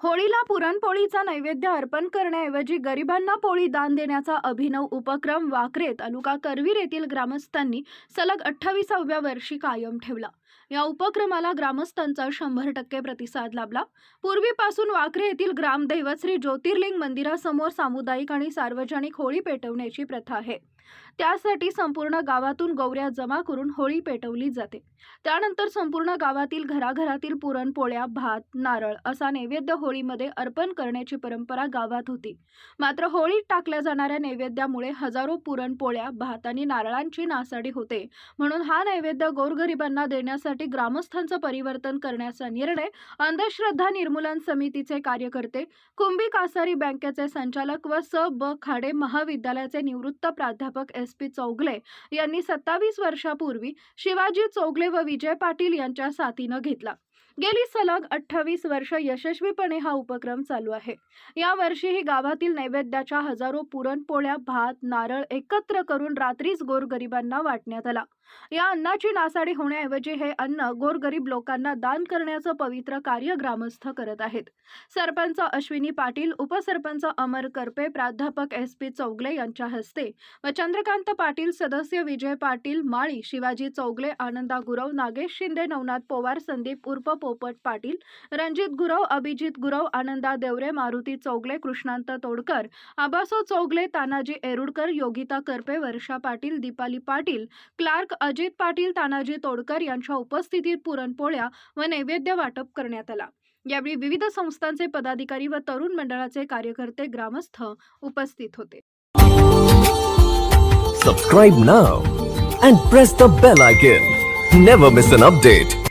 होळीला पुरणपोळीचा नैवेद्य अर्पण करण्याऐवजी गरिबांना पोळी दान देण्याचा अभिनव उपक्रम वाकरे तालुका करवीर येथील ग्रामस्थांनी सलग अठ्ठावीसाव्या वर्षी कायम ठेवला. या उपक्रमाला ग्रामस्थांचा शंभर टक्के प्रतिसाद लाभला. पूर्वीपासून वाकरे येथील ग्रामदैवत श्री ज्योतिर्लिंग मंदिरासमोर सामुदायिक आणि सार्वजनिक होळी पेटवण्याची प्रथा आहे. त्यासाठी संपूर्ण गावातून गौऱ्या जमा करून होळी पेटवली जाते. त्यानंतर संपूर्ण गावातील घराघरातील पुरणपोळ्या भात नारळ असा नैवेद्य हो होळीमध्ये अर्पण करण्याची परंपरा गावात होती. मात्र होळीत टाकल्या जाणाऱ्या नैवेद्यामुळे हजारो पुरणपोळ्या भात आणि नारळांची नासाडी होते. म्हणून हा नैवेद्य गोरगरिबांना देण्यासाठी ग्रामस्थांचं परिवर्तन करण्याचा निर्णय अंधश्रद्धा निर्मूलन समितीचे कार्यकर्ते कुंभी कासारी बँकेचे संचालक व स. ब. खाडे महाविद्यालयाचे निवृत्त प्राध्यापक एस. पी. चौगले यांनी सत्तावीस वर्षापूर्वी शिवाजी चौगले व विजय पाटील यांच्या साथीनं घेतला. गेली सलग अठ्ठावीस वर्ष यशस्वीपणे हा उपक्रम चालू आहे. या वर्षीही गावातील नैवेद्याच्या हजारो पुरणपोळ्या भात नारळ एकत्र करून रात्रीच गोरगरिबांना वाटण्यात आला. या अन्नाची नासाडी होण्याऐवजी हे अन्न गोरगरीब लोकांना दान करण्याचं पवित्र कार्य ग्रामस्थ करत आहेत. सरपंच अश्विनी पाटील उपसरपंच अमर करपे प्राध्यापक एस पी चौगले यांच्या हस्ते व चंद्रकांत पाटील सदस्य विजय पाटील माळी शिवाजी चौगले आनंदा गुरव नागेश शिंदे नवनाथ पोवार संदीप उर्फ पोपट पाटील रणजित गुरव अभिजित गुरव आनंदा देवरे मारुती चौगले कृष्णांत तोडकर आबासो चौगले तानाजी एरुडकर योगिता करपे वर्षा पाटील दीपाली पाटील क्लार्क अजित पाटील तानाजी तोडकर यांच्या उपस्थितीत पुरणपोळ्या व नैवेद्य वाटप करण्यात आला. यावेळी विविध संस्थांचे पदाधिकारी व तरुण मंडळाचे कार्यकर्ते ग्रामस्थ उपस्थित होते. Subscribe now and press the bell icon never miss an update